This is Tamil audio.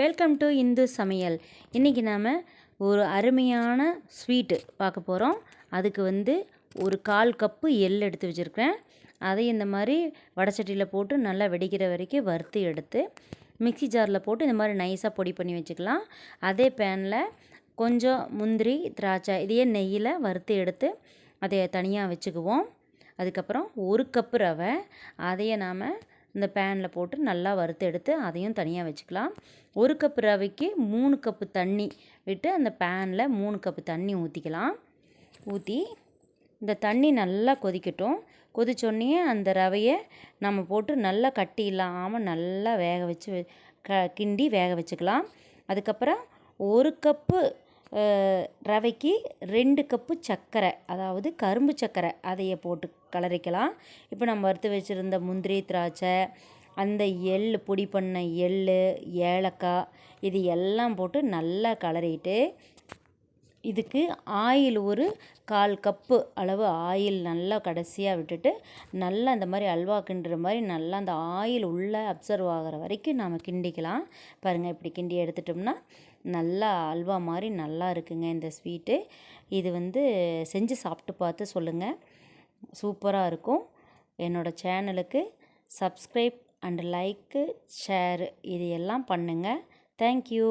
வெல்கம் டு இந்து சமையல். இன்றைக்கி நாம் ஒரு அருமையான ஸ்வீட்டு பார்க்க போகிறோம் அதுக்கு வந்து ஒரு கால் கப்பு எள் எடுத்து வச்சுருக்கேன் அதை இந்த மாதிரி வடச்சட்டியில் போட்டு நல்லா வெடிக்கிற வரைக்கும் வறுத்து எடுத்து மிக்சி ஜாரில் போட்டு இந்த மாதிரி நைஸாக பொடி பண்ணி வச்சுக்கலாம். அதே பேனில் கொஞ்சம் முந்திரி திராட்சை இதையே நெய்யில் வறுத்து எடுத்து அதை தனியாக வச்சுக்குவோம். அதுக்கப்புறம் ஒரு கப்பு ரவை. அதையே நாம் இந்த பேனில் போட்டு நல்லா வறுத்து எடுத்து அதையும் தனியாக வச்சுக்கலாம். ஒரு கப்பு ரவைக்கு மூணு கப்பு தண்ணி விட்டு அந்த பேனில் மூணு கப்பு தண்ணி ஊற்றிக்கலாம் ஊற்றி இந்த தண்ணி நல்லா கொதிக்கட்டும். கொதிச்சோடனே அந்த ரவையை நம்ம போட்டு நல்லா கட்டி இல்லாமல் நல்லா வேக வச்சு க கிண்டி வேக வச்சுக்கலாம். அதுக்கப்புறம் ஒரு கப்பு ரவைக்கு ரெண்டு கப்பு சர்க்கரை அதாவது கரும்பு சர்க்கரை அதையை போட்டு கலரிக்கலாம். இப்போ நம்ம வறுத்து வச்சுருந்த முந்திரி திராட்சை அந்த எள் பொடி பண்ண எள் ஏலக்காய் இது எல்லாம் போட்டு நல்லா கலரிட்டு இதுக்கு ஆயில் ஒரு கால் கப்பு அளவு ஆயில் நல்லா கடைசியாக விட்டுட்டு நல்லா இந்த மாதிரி அல்வா கிண்டுற மாதிரி நல்லா அந்த ஆயில் உள்ளே அப்சர்வ் ஆகிற வரைக்கும் நாம் கிண்டிக்கலாம். பாருங்கள் இப்படி கிண்டி எடுத்துட்டோம்னா நல்லா அல்வா மாதிரி நல்லா இருக்குங்க இந்த ஸ்வீட்டு. இது வந்து செஞ்சு சாப்பிட்டு பார்த்து சொல்லுங்கள் சூப்பராக இருக்கும். என்னோடய சேனலுக்கு சப்ஸ்கிரைப் அண்ட் லைக்கு ஷேரு இது எல்லாம் பண்ணுங்கள் தேங்க்யூ.